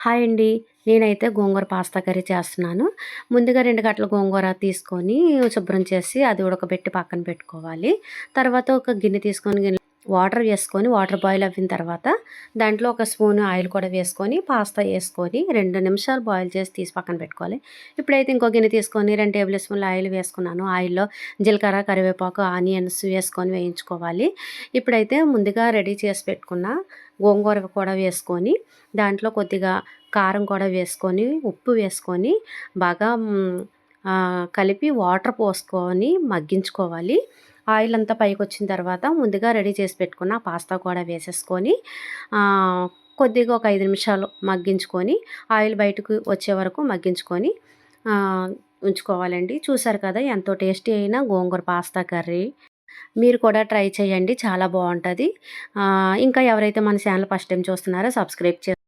Hi అండి. నేనైతే గోంగూర pasta curry చేస్తున్నాను. ముందుగా రెండు గంటల గోంగూర తీసుకొని శుభ్రం చేసి అది ఉడకబెట్టి పక్కన పెట్టుకోవాలి. తర్వాత ఒక గిన్నె తీసుకొని గిన్నె వాటర్ వేసుకొని వాటర్ బాయిల్ అయిన తర్వాత దాంట్లో ఒక స్పూన్ ఆయిల్ కూడా వేసుకొని పాస్తా వేసుకొని రెండు నిమిషాలు బాయిల్ చేసి తీసి పక్కన పెట్టుకోవాలి. ఇప్పుడైతే ఇంకో గిన్నె తీసుకొని రెండు టేబుల్ స్పూన్ల ఆయిల్ వేసుకున్నాను. ఆయిల్లో జీలకర్ర కరివేపాకు ఆనియన్స్ వేసుకొని వేయించుకోవాలి. ఇప్పుడైతే ముందుగా రెడీ చేసి పెట్టుకున్న గోంగూర కూడా వేసుకొని దాంట్లో కొద్దిగా కారం కూడా వేసుకొని ఉప్పు వేసుకొని బాగా కలిపి వాటర్ పోసుకొని మగ్గించుకోవాలి. ఆయిల్ అంతా పైకి వచ్చిన తర్వాత ముందుగా రెడీ చేసి పెట్టుకున్న పాస్తా కూడా వేసేసుకొని కొద్దిగా ఒక ఐదు నిమిషాలు మగ్గించుకొని ఆయిల్ బయటకు వచ్చే వరకు మగ్గించుకొని ఉంచుకోవాలండి. చూసారు కదా ఎంతో టేస్టీ అయిన గోంగూర పాస్తా కర్రీ. మీరు కూడా ట్రై చేయండి చాలా బాగుంటుంది. ఇంకా ఎవరైతే మన ఛానల్ ఫస్ట్ టైం చూస్తున్నారో సబ్స్క్రైబ్ చే